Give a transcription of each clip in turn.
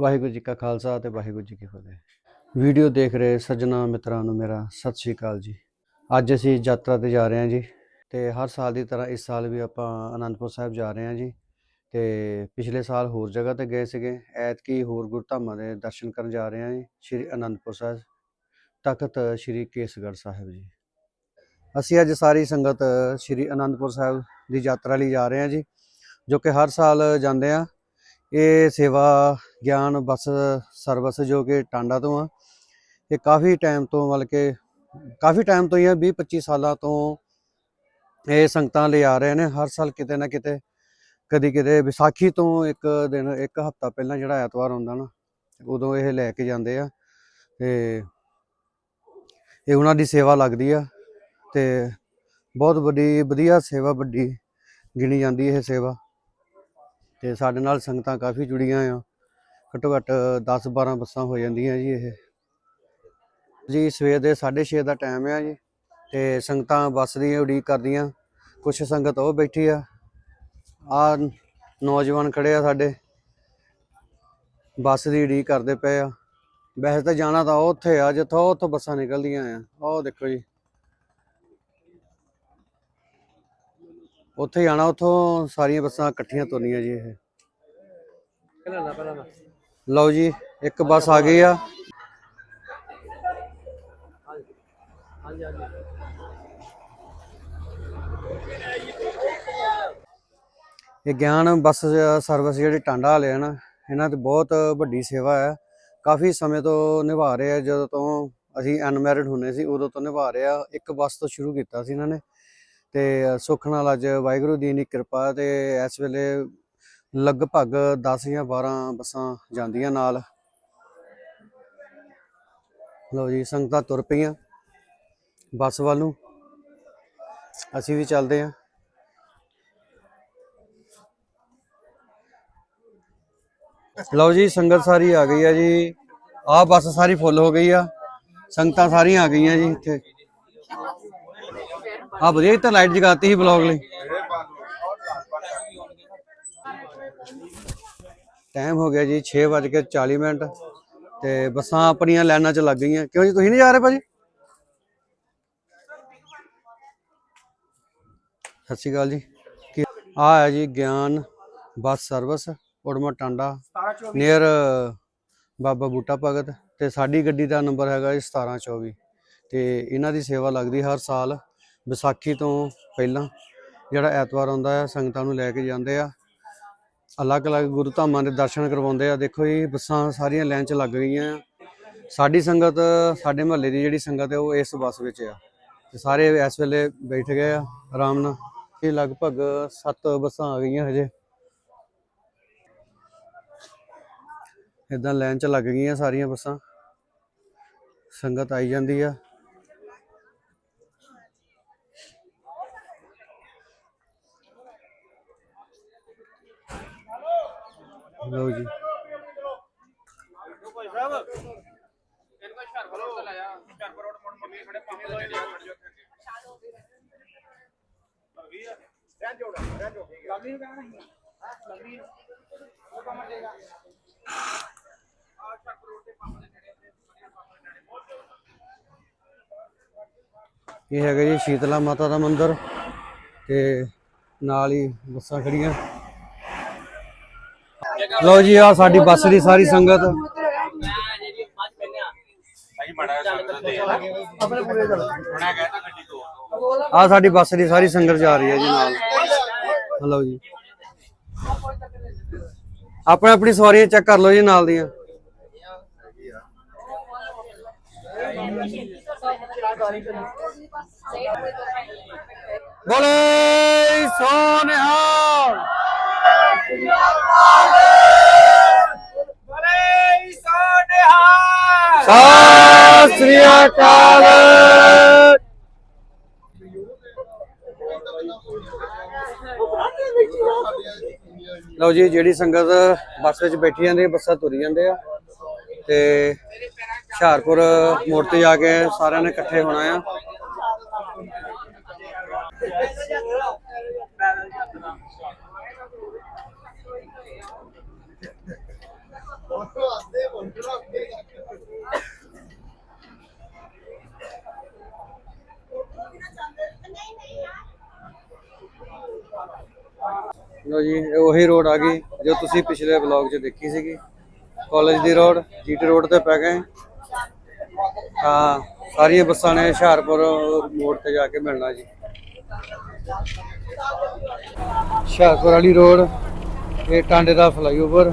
ਵਾਹਿਗੁਰੂ ਜੀ ਕਾ ਖਾਲਸਾ ਤੇ ਵਾਹਿਗੁਰੂ ਜੀ ਕੀ ਫਤਿਹ। ਵੀਡੀਓ ਦੇਖ ਰਹੇ ਸੱਜਣਾ ਮਿੱਤਰਾਂ ਨੂੰ ਮੇਰਾ ਸਤਿ ਸ਼੍ਰੀ ਅਕਾਲ ਜੀ। ਅੱਜ ਅਸੀਂ ਯਾਤਰਾ ਤੇ ਜਾ ਰਹੇ ਹਾਂ ਜੀ ਤੇ ਹਰ ਸਾਲ ਦੀ ਤਰ੍ਹਾਂ ਇਸ ਸਾਲ ਵੀ ਆਪਾਂ ਅਨੰਦਪੁਰ ਸਾਹਿਬ ਜਾ ਰਹੇ ਹਾਂ ਜੀ ਤੇ ਪਿਛਲੇ ਸਾਲ ਹੋਰ ਜਗ੍ਹਾ ਤੇ ਗਏ ਸੀਗੇ। ਐਤਕੀ ਹੋਰ ਗੁਰਧਾਮਾਂ ਦੇ ਦਰਸ਼ਨ ਕਰਨ ਜਾ ਰਹੇ ਹਾਂ ਜੀ, ਸ਼੍ਰੀ ਅਨੰਦਪੁਰ ਸਾਹਿਬ ਤਖਤ ਸ਼੍ਰੀ ਕੇਸਗੜ੍ਹ ਸਾਹਿਬ ਜੀ। ਅਸੀਂ ਅੱਜ ਸਾਰੀ ਸੰਗਤ ਸ਼੍ਰੀ ਅਨੰਦਪੁਰ ਸਾਹਿਬ ਦੀ ਯਾਤਰਾ ਲਈ ਜਾ ਰਹੇ ਹਾਂ ਜੀ, ਜੋ ਕਿ ਹਰ ਸਾਲ ਜਾਂਦੇ ਆ ਇਹ ਸੇਵਾ ਗਿਆਨ ਬੱਸ ਸਰਵਿਸ ਜੋ ਕਿ ਟਾਂਡਾ ਤੋਂ ਆ। ਇਹ ਕਾਫੀ ਟਾਈਮ ਤੋਂ ਮਤਲਬ ਕਿ ਕਾਫੀ ਟਾਈਮ ਤੋਂ ਹੀ ਆ 20 25 ਸਾਲਾਂ ਤੋਂ ਇਹ ਸੰਗਤਾਂ ਲੈ ਆ ਰਹੇ ਨੇ। ਹਰ ਸਾਲ ਕਿਤੇ ਨਾ ਕਿਤੇ, ਕਦੀ ਕਿਤੇ ਵਿਸਾਖੀ ਤੋਂ ਇੱਕ ਦਿਨ, ਇੱਕ ਹਫਤਾ ਪਹਿਲਾਂ ਜਿਹੜਾ ਐਤਵਾਰ ਹੁੰਦਾ ਨਾ, ਉਦੋਂ ਇਹ ਲੈ ਕੇ ਜਾਂਦੇ ਆ। ਤੇ ਇਹ ਉਹਨਾਂ ਦੀ ਸੇਵਾ ਲੱਗਦੀ ਆ ਤੇ ਬਹੁਤ ਵੱਡੀ, ਵਧੀਆ ਸੇਵਾ ਵੱਡੀ ਗਿਣੀ ਜਾਂਦੀ ਇਹ ਸੇਵਾ। ਤੇ ਸਾਡੇ ਨਾਲ ਸੰਗਤਾਂ ਕਾਫੀ ਜੁੜੀਆਂ ਆ। ਘੱਟੋ ਘੱਟ 10 12 ਬੱਸਾਂ ਹੋ ਜਾਂਦੀਆਂ ਜੀ ਇਹ। ਜੀ ਸਵੇਰ ਦੇ 6:30 ਦਾ ਟਾਈਮ ਆ ਜੀ ਤੇ ਸੰਗਤਾਂ ਬੱਸ ਦੀ ਉਡੀਕ ਕਰਦੀਆਂ। ਕੁਝ ਸੰਗਤ ਉਹ ਬੈਠੀ ਆ। ਆ ਨੌਜਵਾਨ ਖੜੇ ਆ ਸਾਡੇ। ਬੱਸ ਦੀ ਉਡੀਕ ਕਰਦੇ ਪਏ ਆ। ਵੈਸੇ ਤਾਂ ਜਾਣਾ ਤਾਂ ਉੱਥੇ ਆ, ਜਿੱਥੋਂ ਉੱਥੋਂ ਬੱਸਾਂ ਨਿਕਲਦੀਆਂ ਆ। ਉਹ ਦੇਖੋ ਜੀ। ਉੱਥੇ ਜਾਣਾ, ਉੱਥੋਂ ਸਾਰੀਆਂ ਬੱਸਾਂ ਇਕੱਠੀਆਂ ਤੁਰਨੀਆਂ ਜੀ ਇਹ। ਲਓ ਜੀ, ਇੱਕ ਬੱਸ ਆ ਗਈ ਆ। ਇਹ ਗਿਆਨ ਬੱਸ ਸਰਵਿਸ ਜਿਹੜੀ ਟਾਂਡਾ ਵਾਲੇ ਆ ਇਹਨਾਂ ਤੇ ਬਹੁਤ ਵੱਡੀ ਸੇਵਾ ਹੈ ਕਾਫੀ ਸਮੇਂ ਤੋਂ ਨਿਭਾ ਰਹੇ ਆ, ਜਦੋਂ ਤੋਂ ਅਸੀਂ ਅਨਮੈਰਿਡ ਹੁੰਨੇ ਸੀ, ਉਦੋਂ ਤੋਂ ਨਿਭਾ ਰਹੇ ਆ। ਇੱਕ ਬੱਸ ਤੋਂ ਸ਼ੁਰੂ ਕੀਤਾ ਸੀ ਇਹਨਾਂ ਨੇ। ਤੇ ਸੁੱਖ ਨਾਲ ਅੱਜ ਵਾਹਿਗੁਰੂ ਦੀ ਇੰਨੀ ਕਿਰਪਾ ਤੇ ਇਸ ਵੇਲੇ ਲਗਭਗ 10 ਜਾਂ 12 ਬੱਸਾਂ ਜਾਂਦੀਆਂ ਨਾਲ। ਲਓ ਜੀ, ਸੰਗਤਾਂ ਤੁਰ ਪਈਆਂ ਬੱਸ ਵੱਲ ਨੂੰ। ਅਸੀਂ ਵੀ ਚੱਲਦੇ ਹਾਂ। ਲਓ ਜੀ, ਸੰਗਤ ਸਾਰੀ ਆ ਗਈ ਆ ਜੀ। ਆਹ ਬੱਸ ਸਾਰੀ ਫੁੱਲ ਹੋ ਗਈ ਆ। ਸੰਗਤਾਂ ਸਾਰੀਆਂ ਆ ਗਈਆਂ ਜੀ ਇੱਥੇ। ਆ ਵਧੀਆ ਤਾਂ ਲਾਈਟ ਜਗਾਤੀ ਸੀ ਬਲੌਗ ਲਈ। ਟਾਈਮ ਹੋ ਗਿਆ ਜੀ 6:40 ਮਿੰਟ ਤੇ ਬੱਸਾਂ ਆਪਣੀਆਂ ਲਾਈਨਾਂ 'ਚ ਲੱਗ ਗਈਆਂ। ਕਿਉਂ ਜੀ, ਤੁਸੀਂ ਨਹੀਂ ਜਾ ਰਹੇ ਭਾਜੀ? ਸਤਿ ਸ਼੍ਰੀ ਅਕਾਲ ਜੀ। ਕੀ ਆ ਹੈ ਜੀ Gian bus service, Urmar Tanda near Baba Buta Bhagat ਤੇ ਸਾਡੀ ਗੱਡੀ ਦਾ ਨੰਬਰ ਹੈਗਾ ਜੀ 1724 ਤੇ ਇਹਨਾਂ ਦੀ ਸੇਵਾ ਲੱਗਦੀ ਹਰ ਸਾਲ। ਵਿਸਾਖੀ ਤੋਂ ਪਹਿਲਾਂ ਜਿਹੜਾ ਐਤਵਾਰ ਆਉਂਦਾ ਹੈ, ਸੰਗਤਾਂ ਨੂੰ ਲੈ ਕੇ ਜਾਂਦੇ ਆ। ਅਲੱਗ-ਅਲੱਗ ਗੁਰੂ ਧਾਮਾਂ ਦੇ ਦਰਸ਼ਨ ਕਰਵਾਉਂਦੇ ਆ। ਦੇਖੋ ਜੀ, ਬੱਸਾਂ ਸਾਰੀਆਂ ਲਾਈਨ 'ਚ ਲੱਗ ਗਈਆਂ। ਆ ਸਾਡੀ ਸੰਗਤ, ਸਾਡੇ ਮਹੱਲੇ ਦੀ ਜਿਹੜੀ ਸੰਗਤ ਹੈ, ਉਹ ਇਸ ਬੱਸ ਵਿੱਚ ਆ। ਤੇ ਸਾਰੇ ਇਸ ਵੇਲੇ ਬੈਠ ਗਏ ਆ, ਆਰਾਮ ਨਾਲ। ਇਹ ਲਗਭਗ 7 ਬੱਸਾਂ ਆ ਗਈਆਂ ਹਜੇ। ਇਦਾਂ ਲਾਈਨ 'ਚ ਲੱਗ ਗਈਆਂ ਸਾਰੀਆਂ ਬੱਸਾਂ। ਸੰਗਤ ਆਈ ਜਾਂਦੀ ਆ। ਲਓ ਜੀ। ਇਹ ਹੈਗਾ ਜੀ ਸ਼ੀਤਲਾ ਮਾਤਾ ਦਾ ਮੰਦਿਰ ਤੇ ਨਾਲ ਹੀ ਬੱਸਾਂ ਖੜੀਆਂ ਲਓ ਜੀ ਆ ਸਾਡੀ ਬੱਸ ਦੀ ਸਾਰੀ ਸੰਗਤ। ਆ ਸਾਡੀ ਬੱਸ ਦੀ ਸਾਰੀ ਸੰਗਤ ਜਾ ਰਹੀ ਹੈ ਜੀ ਨਾਲ। ਲਓ ਜੀ। ਆਪਣੇ ਆਪਣੀ ਸਵਾਰੀਆਂ ਚੈੱਕ ਕਰ ਲਓ ਜੀ ਨਾਲ ਦੀਆਂ। ਬੋਲੇ ਸੋਨਿਹਾਲ। ਸਤਿ ਸ੍ਰੀ ਅਕਾਲ। ਲਓ ਜੀ, ਜਿਹੜੀ ਸੰਗਤ ਬੱਸ ਵਿੱਚ ਬੈਠੀ ਜਾਂਦੀ, ਬੱਸਾਂ ਤੁਰੀ ਜਾਂਦੇ ਆ। ਤੇ ਹੁਸ਼ਿਆਰਪੁਰ ਮੋੜ ਤੇ ਜਾ ਕੇ ਸਾਰਿਆਂ ਨੇ ਇਕੱਠੇ ਹੋਣਾ ਆ। ਲੋ ਜੀ, ਇਹ ਉਹੀ ਰੋਡ ਆ ਗਈ ਜੋ ਤੁਸੀਂ ਪਿਛਲੇ ਵਲੌਗ 'ਚ ਦੇਖੀ ਸੀਗੀ। ਕਾਲਜ ਦੀ ਰੋਡ ਜੀਟੀ ਰੋਡ ਤੇ ਪੈ ਗਏ। ਹਾਂ, ਸਾਰੀਆਂ ਬੱਸਾਂ ਨੇ ਹੁਸ਼ਿਆਰਪੁਰ ਮੋੜ ਤੇ ਜਾ ਕੇ ਮਿਲਣਾ ਜੀ। ਹੁਸ਼ਿਆਰਪੁਰ ਵਾਲੀ ਰੋਡ ਇਹ ਟਾਂਡੇ ਦਾ ਫਲਾਈਓਵਰ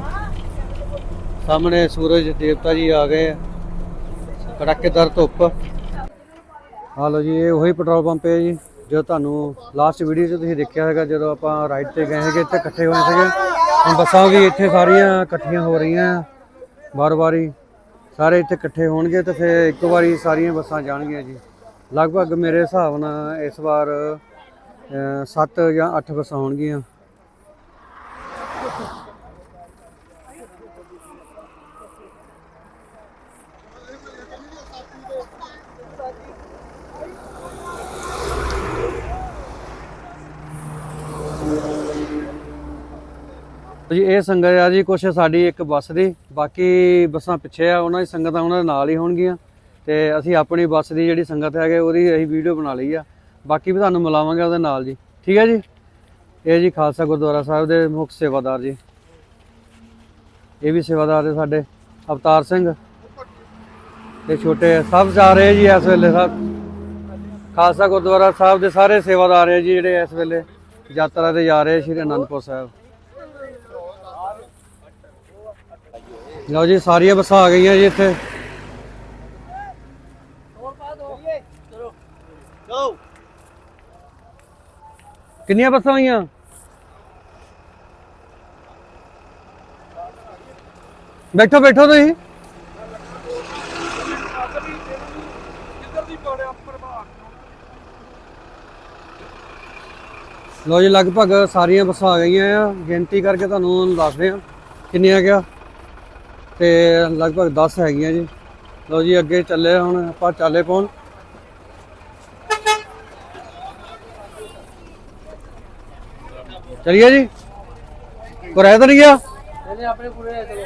ਸਾਹਮਣੇ ਸੂਰਜ ਦੇਵਤਾ ਜੀ ਆ ਗਏ ਕੜਾਕੇਦਾਰ ਧੁੱਪ। ਆ ਲਓ ਜੀ, ਇਹ ਉਹੀ ਪੈਟਰੋਲ ਪੰਪ ਹੈ ਜੀ, ਜੋ ਤੁਹਾਨੂੰ ਲਾਸਟ ਵੀਡੀਓ 'ਚ ਤੁਸੀਂ ਦੇਖਿਆ ਹੈਗਾ ਜਦੋਂ ਆਪਾਂ ਰਾਈਡ ਤੇ ਗਏ ਹੈਗੇ ਇੱਥੇ ਇਕੱਠੇ ਹੋਏ ਸੀਗੇ। ਹੁਣ ਬੱਸਾਂ ਵੀ ਇੱਥੇ ਸਾਰੀਆਂ ਇਕੱਠੀਆਂ ਹੋ ਰਹੀਆਂ ਵਾਰ-ਵਾਰੀ ਸਾਰੇ ਇੱਥੇ ਇਕੱਠੇ ਹੋਣਗੇ ਤੇ ਫਿਰ ਇੱਕ ਵਾਰੀ ਸਾਰੀਆਂ ਬੱਸਾਂ ਜਾਣਗੀਆਂ ਜੀ। ਲਗਭਗ ਮੇਰੇ ਹਿਸਾਬ ਨਾਲ ਇਸ ਵਾਰ 7 ਜਾਂ 8 ਬੱਸਾਂ ਹੋਣਗੀਆਂ। ਜੀ, ਇਹ ਸੰਗਤ ਆ ਜੀ, ਕੁਛ ਸਾਡੀ ਇੱਕ ਬੱਸ ਦੀ, ਬਾਕੀ ਬੱਸਾਂ ਪਿੱਛੇ ਆ, ਉਹਨਾਂ ਦੀ ਸੰਗਤਾਂ ਉਹਨਾਂ ਦੇ ਨਾਲ ਹੀ ਹੋਣਗੀਆਂ। ਤੇ ਅਸੀਂ ਆਪਣੀ ਬੱਸ ਦੀ ਜਿਹੜੀ ਸੰਗਤ ਹੈਗੇ, ਉਹਦੀ ਅਸੀਂ ਵੀਡੀਓ ਬਣਾ ਲਈ ਆ। ਬਾਕੀ ਵੀ ਤੁਹਾਨੂੰ ਮਿਲਾਵਾਂਗੇ ਉਹਦੇ ਨਾਲ ਜੀ। ਠੀਕ ਹੈ ਜੀ? ਇਹ ਜੀ ਖਾਲਸਾ ਗੁਰਦੁਆਰਾ ਸਾਹਿਬ ਦੇ ਮੁੱਖ ਸੇਵਾਦਾਰ ਜੀ। ਇਹ ਵੀ ਸੇਵਾਦਾਰ ਨੇ ਸਾਡੇ, ਅਵਤਾਰ ਸਿੰਘ। ਤੇ ਛੋਟੇ ਸਭ ਜਾ ਰਹੇ ਜੀ ਇਸ ਵੇਲੇ ਸਭ। ਖਾਲਸਾ ਗੁਰਦੁਆਰਾ ਸਾਹਿਬ ਦੇ ਸਾਰੇ ਸੇਵਾਦਾਰ ਹੈ ਜੀ, ਜਿਹੜੇ ਇਸ ਵੇਲੇ ਯਾਤਰਾ ਤੇ ਜਾ ਰਹੇ ਸ਼੍ਰੀ ਅਨੰਦਪੁਰ ਸਾਹਿਬ। ਲਓ ਜੀ, ਸਾਰੀਆਂ ਬੱਸਾਂ ਆ ਗਈਆਂ ਜੀ ਇੱਥੇ। ਕਿੰਨੀਆਂ ਬੱਸਾਂ ਹੋਈਆਂ? ਬੈਠੋ ਬੈਠੋ ਤੁਸੀਂ। ਲਓ ਜੀ, ਲਗਭਗ ਸਾਰੀਆਂ ਬੱਸਾਂ ਆ ਗਈਆਂ ਆ। ਗਿਣਤੀ ਕਰਕੇ ਤੁਹਾਨੂੰ ਦੱਸਦੇ ਆ ਕਿੰਨੀਆਂ ਗਿਆ ਤੇ ਲਗਭਗ 10 ਹੈਗੀਆਂ ਜੀ। ਲਓ ਜੀ, ਅੱਗੇ ਚੱਲੇ ਹੁਣ ਆਪਾਂ ਚਾਲੇ ਪਹੁੰਚ ਚਲਿਏ ਜੀ? ਕੋਈ ਰਹਿ ਤਾਂ ਨਹੀਂ ਗਿਆ? ਆਪਣੇ ਪੂਰੇ ਚਲੋ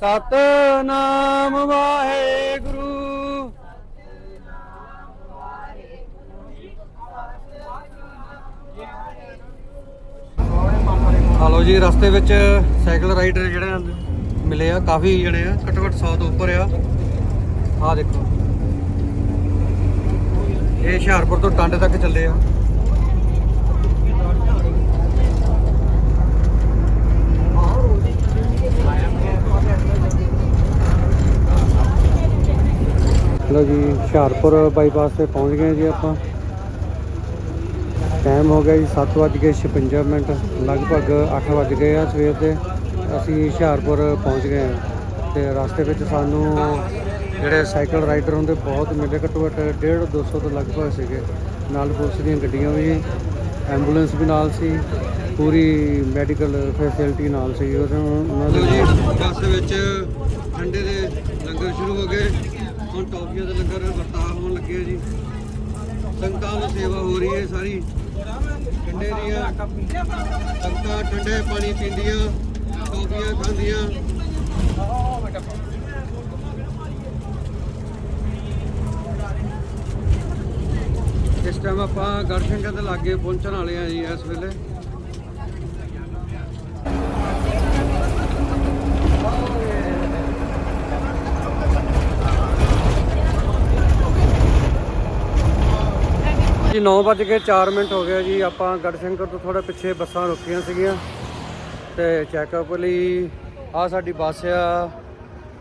ਸਤਨਾਮ ਵਾਹਿਗੁਰੂ। ਹਲੋ ਜੀ, ਰਸਤੇ ਵਿੱਚ ਸਾਈਕਲ ਰਾਈਡਰ ਜਿਹੜੇ ਮਿਲੇ ਆ, ਕਾਫੀ ਜਣੇ ਆ, ਘੱਟੋ ਘੱਟ 100 ਤੋਂ ਉੱਪਰ ਆ। ਆਹ ਦੇਖੋ। ਇਹ ਹੁਸ਼ਿਆਰਪੁਰ ਤੋਂ ਟਾਂਡੇ ਤੱਕ ਚੱਲੇ ਆ। ਲੋ ਜੀ ਹੁਸ਼ਿਆਰਪੁਰ ਬਾਈਪਾਸ ਤੇ ਪਹੁੰਚ ਗਏ ਜੀ ਆਪਾਂ। ਟਾਈਮ ਹੋ ਗਿਆ ਜੀ 7:56 ਮਿੰਟ, ਲਗਭਗ 8 ਵੱਜ ਗਏ ਆ ਸਵੇਰ ਦੇ। ਅਸੀਂ ਹੁਸ਼ਿਆਰਪੁਰ ਪਹੁੰਚ ਗਏ ਹਾਂ ਤੇ ਰਸਤੇ ਵਿੱਚ ਸਾਨੂੰ ਜਿਹੜੇ ਸਾਈਕਲ ਰਾਈਡਰ ਹੁੰਦੇ ਬਹੁਤ ਮਿਲੇ, ਘੱਟੋ ਘੱਟ 150 200 ਤੋਂ ਲਗਭਗ ਸੀਗੇ। ਨਾਲ ਪੁਲਿਸ ਦੀਆਂ ਗੱਡੀਆਂ ਵੀ, ਐਂਬੂਲੈਂਸ ਵੀ ਨਾਲ ਸੀ, ਪੂਰੀ ਮੈਡੀਕਲ ਫੈਸਿਲਿਟੀ ਨਾਲ ਸੀ। ਉਹਨਾਂ ਉਹਨਾਂ ਜੀ ਬੱਸ ਵਿੱਚ ਠੰਡੇ ਦੇ ਲੰਗਰ ਸ਼ੁਰੂ ਹੋ ਗਏ। ਹੁਣ ਟੌਫੀਆਂ ਦੇ ਲੰਗਰ ਵਰਤਾਅ ਹੋਣ ਲੱਗੇ ਜੀ। ਸੰਗਤਾਂ ਨੂੰ ਸੇਵਾ ਹੋ ਰਹੀ ਹੈ ਸਾਰੀ। ਠੰਡੇ ਦੀਆਂ ਸੰਗਤਾਂ ਠੰਡੇ ਪਾਣੀ ਪੀਂਦੀਆਂ ਟੌਫੀਆਂ ਖਾਂਦੀਆਂ। ਇਸ ਟਾਈਮ ਆਪਾਂ ਗੜਸ਼ੰਕਰ ਦੇ ਲਾਗੇ ਪਹੁੰਚਣ ਵਾਲੇ ਆ ਜੀ ਇਸ ਵੇਲੇ। ਜੀ 9 ਵੱਜ ਕੇ 4 ਮਿੰਟ ਹੋ ਗਿਆ ਜੀ। ਆਪਾਂ ਗੜਸ਼ੰਕਰ ਤੋਂ ਥੋੜਾ ਪਿੱਛੇ ਬੱਸਾਂ ਰੁਕੀਆਂ ਸੀਗੀਆਂ ਤੇ ਚੈੱਕਅਪ ਲਈ ਆ ਸਾਡੀ ਬੱਸ ਆ।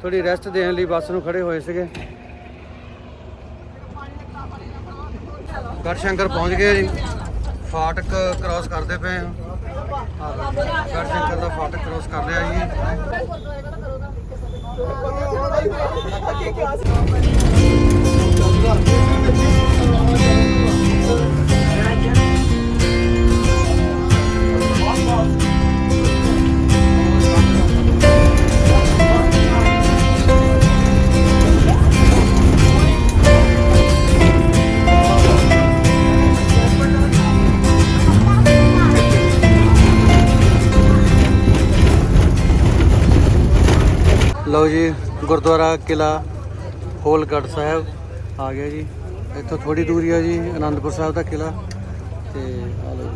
ਥੋੜੀ ਰੈਸਟ ਦੇਣ ਲਈ ਬੱਸ ਨੂੰ ਖੜੇ ਹੋਏ ਸੀਗੇ। ਗੜਸ਼ੰਕਰ ਪਹੁੰਚ ਗਏ ਜੀ। ਫਾਟਕ ਕ੍ਰਾਸ ਕਰਦੇ ਪਏ ਆ। ਗੜਸ਼ੰਕਰ ਦਾ ਫਾਟਕ ਕ੍ਰੋਸ ਕਰ ਲਿਆ ਜੀ। ਲਓ ਜੀ ਗੁਰਦੁਆਰਾ ਕਿਲਾ ਹੋਲਗੜ੍ਹ ਸਾਹਿਬ ਆ ਗਿਆ ਜੀ ਇੱਥੋਂ ਥੋੜੀ ਦੂਰੀ ਆ ਜੀ ਆਨੰਦਪੁਰ ਸਾਹਿਬ ਦਾ ਕਿਲਾ ਤੇ ਆ ਲਓ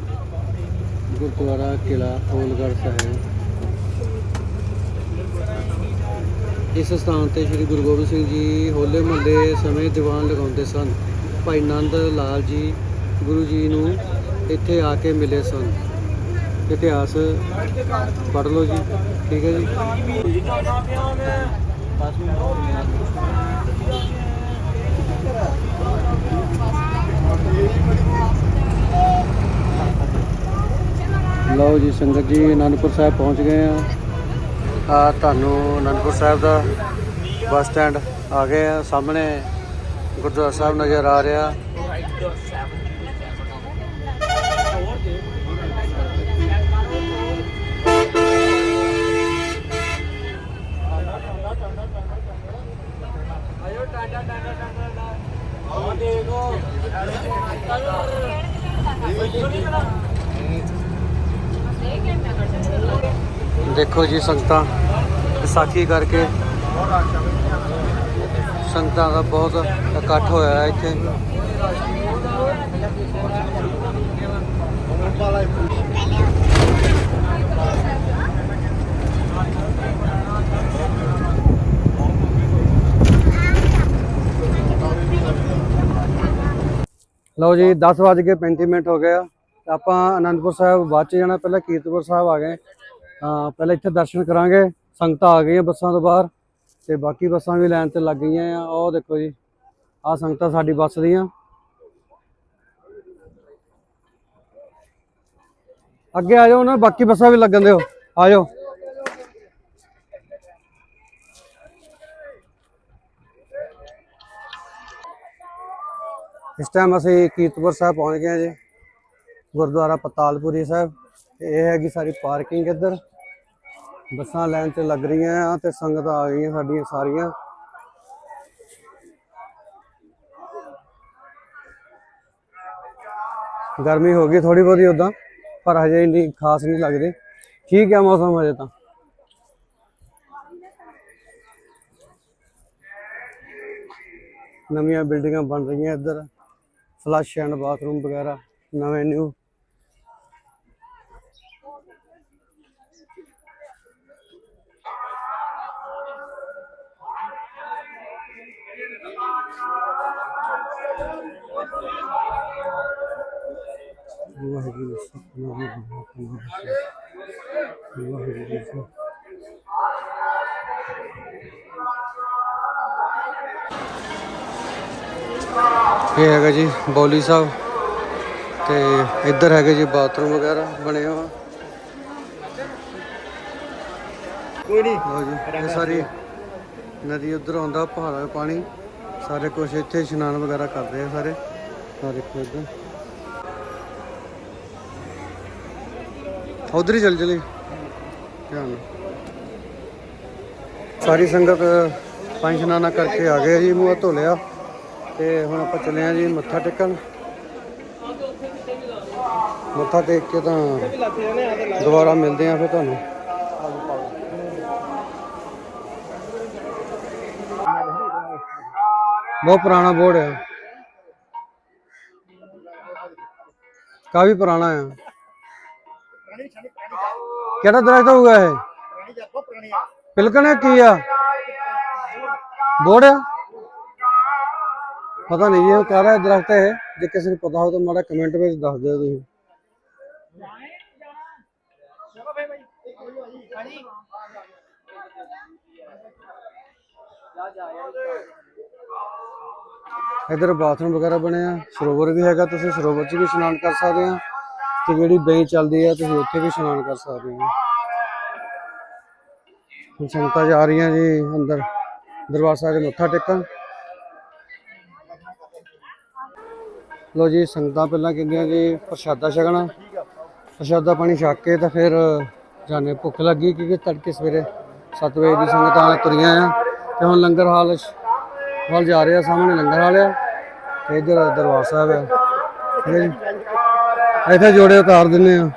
ਗੁਰਦੁਆਰਾ ਕਿਲਾ ਹੋਲਗੜ੍ਹ ਸਾਹਿਬ। ਇਸ ਸਥਾਨ ਤੇ ਸ੍ਰੀ ਗੁਰੂ ਗੋਬਿੰਦ ਸਿੰਘ ਜੀ ਹੋਲੇ ਮਹੱਲੇ ਸਮੇਂ ਦੀਵਾਨ ਲਗਾਉਂਦੇ ਸਨ। ਭਾਈ ਨੰਦ ਲਾਲ ਜੀ ਗੁਰੂ ਜੀ ਨੂੰ ਇੱਥੇ ਆ ਕੇ ਮਿਲੇ ਸਨ। ਇਤਿਹਾਸ ਪੜ੍ਹ ਲਓ ਜੀ, ਠੀਕ ਹੈ ਜੀ। ਲਓ ਜੀ ਸੰਗਤ ਜੀ, ਅਨੰਦਪੁਰ ਸਾਹਿਬ ਪਹੁੰਚ ਗਏ ਆ। ਆ ਤੁਹਾਨੂੰ ਅਨੰਦਪੁਰ ਸਾਹਿਬ ਦਾ ਬੱਸ ਸਟੈਂਡ ਆ ਗਏ ਆ। ਸਾਹਮਣੇ ਗੁਰਦੁਆਰਾ ਸਾਹਿਬ ਨਜ਼ਰ ਆ ਰਿਹਾ। ਦੇਖੋ ਜੀ ਸੰਗਤਾਂ ਵਿਸਾਖੀ ਕਰਕੇ ਸੰਗਤਾਂ ਦਾ ਬਹੁਤ ਇਕੱਠ ਹੋਇਆ ਹੈ ਇੱਥੇ। ਲਓ ਜੀ 10 ਵੱਜ ਕੇ 35 ਮਿੰਟ ਹੋ ਗਏ ਆ। ਆਪਾਂ ਅਨੰਦਪੁਰ ਸਾਹਿਬ ਬਾਅਦ ਚ ਜਾਣਾ, ਪਹਿਲਾਂ ਕੀਰਤਪੁਰ ਸਾਹਿਬ ਆ ਗਏ। ਹਾਂ, ਪਹਿਲਾਂ ਇੱਥੇ ਦਰਸ਼ਨ ਕਰਾਂਗੇ। ਸੰਗਤਾਂ ਆ ਗਈਆਂ ਬੱਸਾਂ ਤੋਂ ਬਾਹਰ ਤੇ ਬਾਕੀ ਬੱਸਾਂ ਵੀ ਲਾਈਨ ਤੇ ਲੱਗ ਗਈਆਂ ਆ। ਉਹ ਦੇਖੋ ਜੀ ਆ ਸੰਗਤਾਂ ਸਾਡੀ ਬੱਸ ਦੀਆਂ। ਅੱਗੇ ਆ ਜਾਓ ਨਾ, ਬਾਕੀ ਬੱਸਾਂ ਵੀ ਲੱਗਣ ਦਿਓ। ਆ ਜਾਓ। ਇਸ ਟਾਈਮ ਅਸੀਂ ਕੀਰਤਪੁਰ ਸਾਹਿਬ ਪਹੁੰਚ ਗਏ ਹਾਂ ਜੀ, ਗੁਰਦੁਆਰਾ ਪਤਾਲਪੁਰੀ ਸਾਹਿਬ। ਇਹ ਹੈਗੀ ਸਾਰੀ ਪਾਰਕਿੰਗ ਇੱਧਰ। ਬੱਸਾਂ ਲਾਈਨ ਤੇ ਲੱਗ ਰਹੀਆਂ ਆ ਤੇ ਸੰਗਤਾਂ ਆ ਗਈਆਂ ਸਾਡੀਆਂ ਸਾਰੀਆਂ। ਗਰਮੀ ਹੋ ਗਈ ਥੋੜੀ ਬਹੁਤੀ ਉਦਾਂ ਪਰ ਹਜੇ ਇੰਨੀ ਖਾਸ ਨਹੀਂ ਲੱਗਦੀ। ਠੀਕ ਹੈ ਮੌਸਮ ਹਜੇ ਤਾਂ। ਨਵੀਆਂ ਬਿਲਡਿੰਗਾਂ ਬਣ ਰਹੀਆਂ ਇੱਧਰ। ਫਲੱਸ਼ ਐਂਡ ਬਾਥਰੂਮ ਵਗੈਰਾ ਨਵੇਂ ਨਿਊ ਵਾਹਿਗੁਰੂ ਸਤਿਨਾਮ ਵਾਹਿਗੁਰੂ ਜੀ ਇਹ ਹੈਗਾ ਜੀ ਬੌਲੀ ਸਾਹਿਬ ਤੇ ਇੱਧਰ ਹੈਗੇ ਜੀ ਬਾਥਰੂਮ ਵਗੈਰਾ ਬਣੇ ਹੋਏ ਕੋਈ ਨਹੀਂ ਲਓ ਜੀ ਇਹ ਸਾਰੀ ਨਦੀ ਉਧਰ ਆਉਂਦਾ ਪਹਾੜਾਂ ਦਾ ਪਾਣੀ। ਸਾਰੇ ਕੁਛ ਇੱਥੇ ਇਸ਼ਨਾਨ ਵਗੈਰਾ ਕਰਦੇ ਆ ਸਾਰੇ। ਦੇਖੋ ਇੱਧਰ। ਉਧਰ ਹੀ ਚੱਲ ਚਲੇ। ਧਿਆਨ ਸਾਰੀ ਸੰਗਤ ਪੰਜ ਇਸ਼ਨਾਨਾ ਕਰਕੇ ਆ ਗਏ ਜੀ ਮੂੰਹ ਧੋ ਲਿਆ। ਤੇ ਹੁਣ ਆਪਾਂ ਚੱਲੇ ਆ ਜੀ ਮੱਥਾ ਟੇਕਣ। ਮੱਥਾ ਟੇਕ ਕੇ ਤਾਂ ਦੁਬਾਰਾ ਮਿਲਦੇ ਆ ਫਿਰ ਤੁਹਾਨੂੰ। ਬਹੁਤ ਪੁਰਾਣਾ ਬੋਰਡ ਹੈ। ਕਾਫੀ ਪੁਰਾਣਾ ਹੈ। ਕਿਹੜਾ ਦਰਖਤ ਹੋਊਗਾ ਇਹ? ਪਿਲਕਣ ਕੀ ਆ? ਬੋਰਡ ਹੈ ਪਤਾ ਨਹੀਂ ਇਹ ਕਾਹਦਾ ਦਰਖਤ ਹੈ ਜੇ ਕਿਸੇ ਨੂੰ ਪਤਾ ਹੋ ਤਾਂ ਮਾੜਾ ਕਮੈਂਟ ਵਿੱਚ ਦੱਸ ਦਿਓ ਤੁਸੀਂ। ਇੱਧਰ ਬਾਥਰੂਮ ਵਗੈਰਾ ਬਣਿਆ ਸਰੋਵਰ ਵੀ ਹੈਗਾ, ਤੁਸੀਂ ਸਰੋਵਰ 'ਚ ਵੀ ਇਸ਼ਨਾਨ ਕਰ ਸਕਦੇ ਆ ਤੇ ਜਿਹੜੀ ਬਈ ਚੱਲਦੀ ਆ, ਤੁਸੀਂ ਉੱਥੇ ਵੀ ਇਸ਼ਨਾਨ ਕਰ ਸਕਦੇ ਹੋ। ਸੰਗਤਾਂ ਜਾ ਰਹੀਆਂ ਜੀ ਅੰਦਰ। ਦਰਬਾਰ ਸਾਹਿਬ ਮੱਥਾ ਟੇਕਣ। ਲੋ ਜੀ, ਸੰਗਤਾਂ ਪਹਿਲਾਂ ਕਹਿੰਦੀਆਂ ਜੀ, ਪ੍ਰਸ਼ਾਦਾ ਛਕਣਾ। ਪ੍ਰਸ਼ਾਦਾ ਪਾਣੀ ਛਕ ਕੇ ਤਾਂ ਫਿਰ ਜਾਣੇ, ਭੁੱਖ ਲੱਗੀ ਕਿਉਂਕਿ ਤੜਕੇ ਸਵੇਰੇ 7 ਵਜੇ ਦੀ ਸੰਗਤਾਂ ਤੁਰੀਆਂ ਆ। ਤੇ ਹੁਣ ਲੰਗਰ ਹਾਲ ਵੱਲ ਜਾ ਰਹੇ ਆ ਸਾਹਮਣੇ ਲੰਗਰ ਹਾਲ ਆ। ਤੇ ਇੱਧਰ ਦਰਬਾਰ ਸਾਹਿਬ ਆ। ਠੀਕ ਹੈ ਜੀ, ਇੱਥੇ ਜੋੜੇ ਉਤਾਰ ਦਿੰਨੇ ਆ।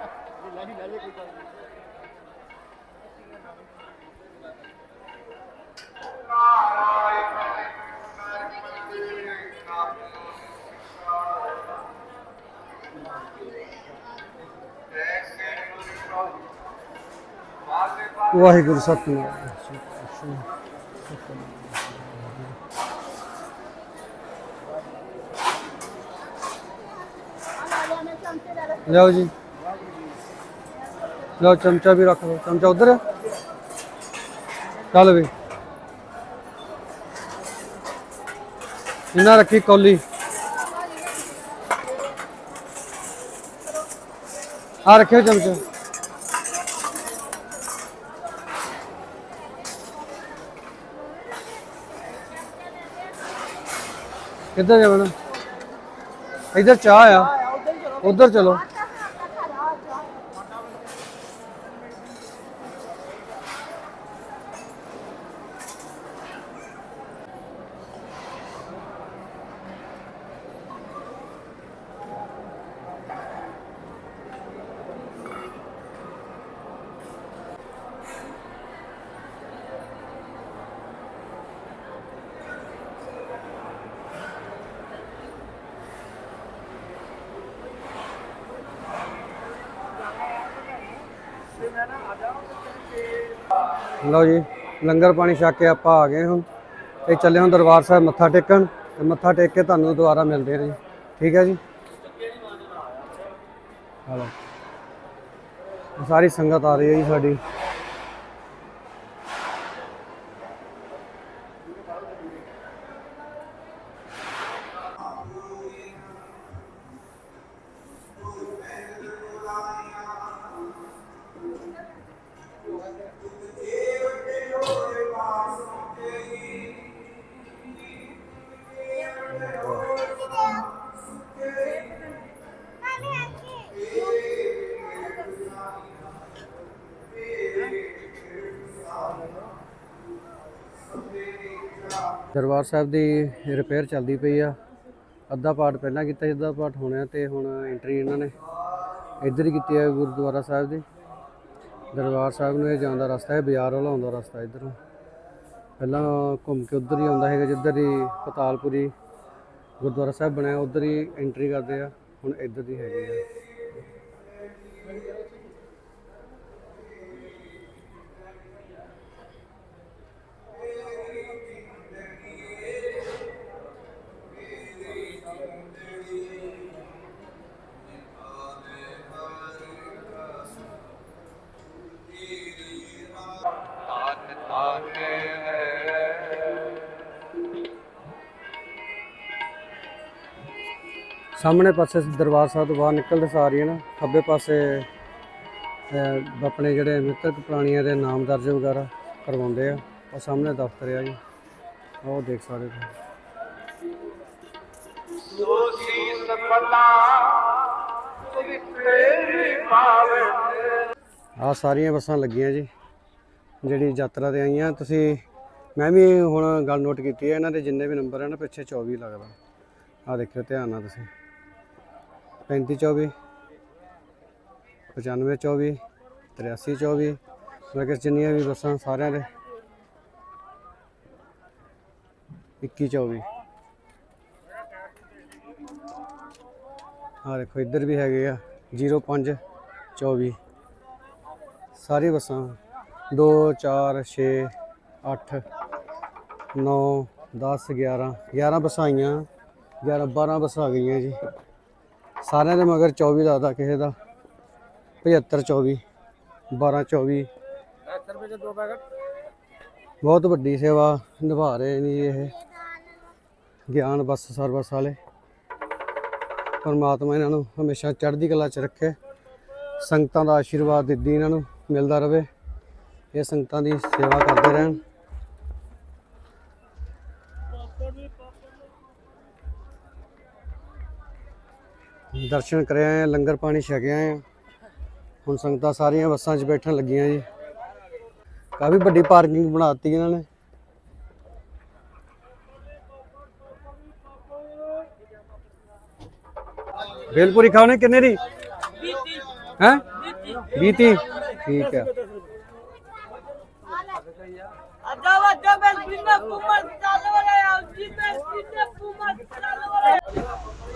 ਵਾਹਿਗੁਰੂ ਸਤਿਨਾਮ ਲਓ ਜੀ। ਲਓ ਚਮਚਾ ਵੀ ਰੱਖ ਲਓ। ਚਮਚਾ ਉਧਰ ਹੈ? ਚੱਲ ਵੀ। ਇਹਨਾਂ ਰੱਖੀ ਕੌਲੀ। ਆ ਰੱਖਿਓ ਚਮਚਾ। ਕਿੱਧਰ ਜਾਣਾ? ਇੱਧਰ ਚਾਹ ਆ। ਉਧਰ ਚਲੋ। ਲਓ ਜੀ, ਲੰਗਰ ਪਾਣੀ ਛਕ ਕੇ ਆਪਾਂ ਆ ਗਏ ਹੁਣ। ਤੇ ਚੱਲੇ ਹੁਣ ਦਰਬਾਰ ਸਾਹਿਬ ਮੱਥਾ ਟੇਕਣ। ਤੇ ਮੱਥਾ ਟੇਕ ਕੇ ਤੁਹਾਨੂੰ ਦੁਬਾਰਾ ਮਿਲਦੇ ਹਾਂ ਜੀ। ਠੀਕ ਹੈ ਜੀ? ਹਲੋ। ਸਾਰੀ ਸੰਗਤ ਆ ਰਹੀ ਹੈ ਜੀ ਸਾਡੀ। ਦਰਬਾਰ ਸਾਹਿਬ ਦੀ ਰਿਪੇਅਰ ਚੱਲਦੀ ਪਈ ਆ। ਅੱਧਾ ਪਾਰਟ ਪਹਿਲਾਂ ਕੀਤਾ ਸੀ, ਅੱਧਾ ਪਾਰਟ ਹੋਣਾ ਤੇ ਹੁਣ ਐਂਟਰੀ ਇਹਨਾਂ ਨੇ ਇੱਧਰ ਹੀ ਕੀਤੀ ਹੈ ਗੁਰਦੁਆਰਾ ਸਾਹਿਬ ਦੀ। ਦਰਬਾਰ ਸਾਹਿਬ ਨੂੰ ਇਹ ਜਾਣ ਦਾ ਰਸਤਾ ਹੈ ਬਾਜ਼ਾਰ ਵਾਲਾ ਆਉਂਦਾ ਰਸਤਾ ਇੱਧਰੋਂ। ਪਹਿਲਾਂ ਘੁੰਮ ਕੇ ਉੱਧਰ ਹੀ ਆਉਂਦਾ ਹੈਗਾ ਜਿੱਧਰ ਹੀ ਪਤਾਲਪੁਰੀ ਗੁਰਦੁਆਰਾ ਸਾਹਿਬ ਬਣਿਆ ਉੱਧਰ ਹੀ ਐਂਟਰੀ ਕਰਦੇ ਆ। ਹੁਣ ਇੱਧਰ ਦੀ ਹੈਗੀ ਆ। ਸਾਹਮਣੇ ਪਾਸੇ ਦਰਬਾਰ ਸਾਹਿਬ ਤੋਂ ਬਾਹਰ ਨਿਕਲਦੇ ਸਾਰੀਆਂ ਨਾ, ਖੱਬੇ ਪਾਸੇ ਆਪਣੇ ਜਿਹੜੇ ਮ੍ਰਿਤਕ ਪ੍ਰਾਣੀਆਂ ਦੇ ਨਾਮ ਦਰਜ ਵਗੈਰਾ ਕਰਵਾਉਂਦੇ ਆ। ਉਹ ਸਾਹਮਣੇ ਦਫ਼ਤਰ ਆ ਜੀ। ਉਹ ਦੇਖ ਸਕਦੇ ਤੁਸੀਂ ਦੋਸ਼ੀ ਸਪਨਾ ਵਿਖੇ ਆ ਸਾਰੀਆਂ ਬੱਸਾਂ ਲੱਗੀਆਂ ਜੀ, ਜਿਹੜੀ ਯਾਤਰਾ ਤੇ ਆਈਆਂ। ਤੁਸੀਂ, ਮੈਂ ਵੀ ਹੁਣ ਗੱਲ ਨੋਟ ਕੀਤੀ ਹੈ, ਇਹਨਾਂ ਦੇ ਜਿੰਨੇ ਵੀ ਨੰਬਰ ਹੈ ਨਾ, ਪਿੱਛੇ 24 ਲੱਗਦਾ। ਆ ਦੇਖਿਓ, ਧਿਆਨ ਨਾਲ ਤੁਸੀਂ। 35 24 95 24 83 24 ਮਤਲਬ ਜਿੰਨੀਆਂ ਵੀ ਬੱਸਾਂ ਸਾਰਿਆਂ ਦੇ 21 24 ਆ ਦੇਖੋ, ਇੱਧਰ ਵੀ ਹੈਗੇ ਆ 05 24 ਸਾਰੀ ਬੱਸਾਂ 2 4 6 8 9 10 11 11 ਬੱਸਾਂ ਆਈਆਂ 11 12 ਬੱਸਾਂ ਆ ਗਈਆਂ ਜੀ। ਸਾਰਿਆਂ ਦੇ ਮਗਰ 24 ਲੱਗਦਾ ਕਿਸੇ ਦਾ। 75 24 12 24 ਰੁਪਏ ਦੇ ਦੋ ਪੈਕਟ ਬਹੁਤ ਵੱਡੀ ਸੇਵਾ ਨਿਭਾ ਰਹੇ ਨੇ ਇਹ। ਗਿਆਨ ਬੱਸ, ਸਰਵਿਸ ਵਾਲੇ। ਪਰਮਾਤਮਾ ਇਹਨਾਂ ਨੂੰ ਹਮੇਸ਼ਾ ਚੜ੍ਹਦੀ ਕਲਾ 'ਚ ਰੱਖੇ। ਸੰਗਤਾਂ ਦਾ ਆਸ਼ੀਰਵਾਦ ਦਿੱਤੀ ਇਹਨਾਂ ਨੂੰ ਮਿਲਦਾ ਰਹੇ। ਇਹ ਸੰਗਤਾਂ ਦੀ ਸੇਵਾ ਕਰਦੇ ਰਹਿਣ। ਦਰਸ਼ਨ ਕਰਿਆ ਆਏ ਲੰਗਰ ਪਾਣੀ ਛਕਿਆ ਆਏ ਹੁਣ ਸੰਗਤਾਂ ਸਾਰੀਆਂ ਬੱਸਾਂ 'ਚ ਬੈਠਣ ਲੱਗੀਆਂ ਜੀ। ਕਾਫੀ ਵੱਡੀ ਪਾਰਕਿੰਗ ਬਣਾਤੀ ਇਹਨਾਂ ਨੇ। ਬੇਲਪੂਰੀ ਖਾਣੇ ਕਿੰਨੇ ਦੀ? ਹੈ? 20 ਠੀਕ ਹੈ ਅੱਜਾ ਵੱਜਾ ਬੈਲ ਬਿਨਾ ਕੁਮਰ ਚੱਲ ਵਰੇ ਜੀ ਮੈਂ ਸਿੱਧੇ ਕੁਮਰ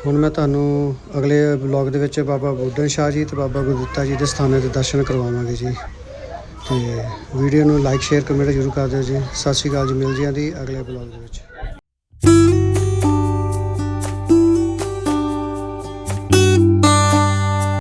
ਹੁਣ ਮੈਂ ਤੁਹਾਨੂੰ ਅਗਲੇ ਵਲੌਗ ਦੇ ਵਿੱਚ ਬਾਬਾ ਬੁੱਢਨ ਸ਼ਾਹ ਜੀ ਤੇ ਬਾਬਾ ਗੁਰਦਿੱਤਾ ਜੀ ਦੇ ਸਥਾਨਾਂ ਦੇ ਦਰਸ਼ਨ ਕਰਵਾਵਾਂਗੇ ਜੀ। ਤੇ ਵੀਡੀਓ ਨੂੰ ਲਾਈਕ ਸ਼ੇਅਰ ਕਮੈਂਟ ਜ਼ਰੂਰ ਕਰ ਦਿਓ ਜੀ। ਸਤਿ ਸ਼੍ਰੀ ਅਕਾਲ ਜੀ ਮਿਲ ਜੀ ਅਗਲੇ ਵਲੌਗ ਦੇ ਵਿੱਚ।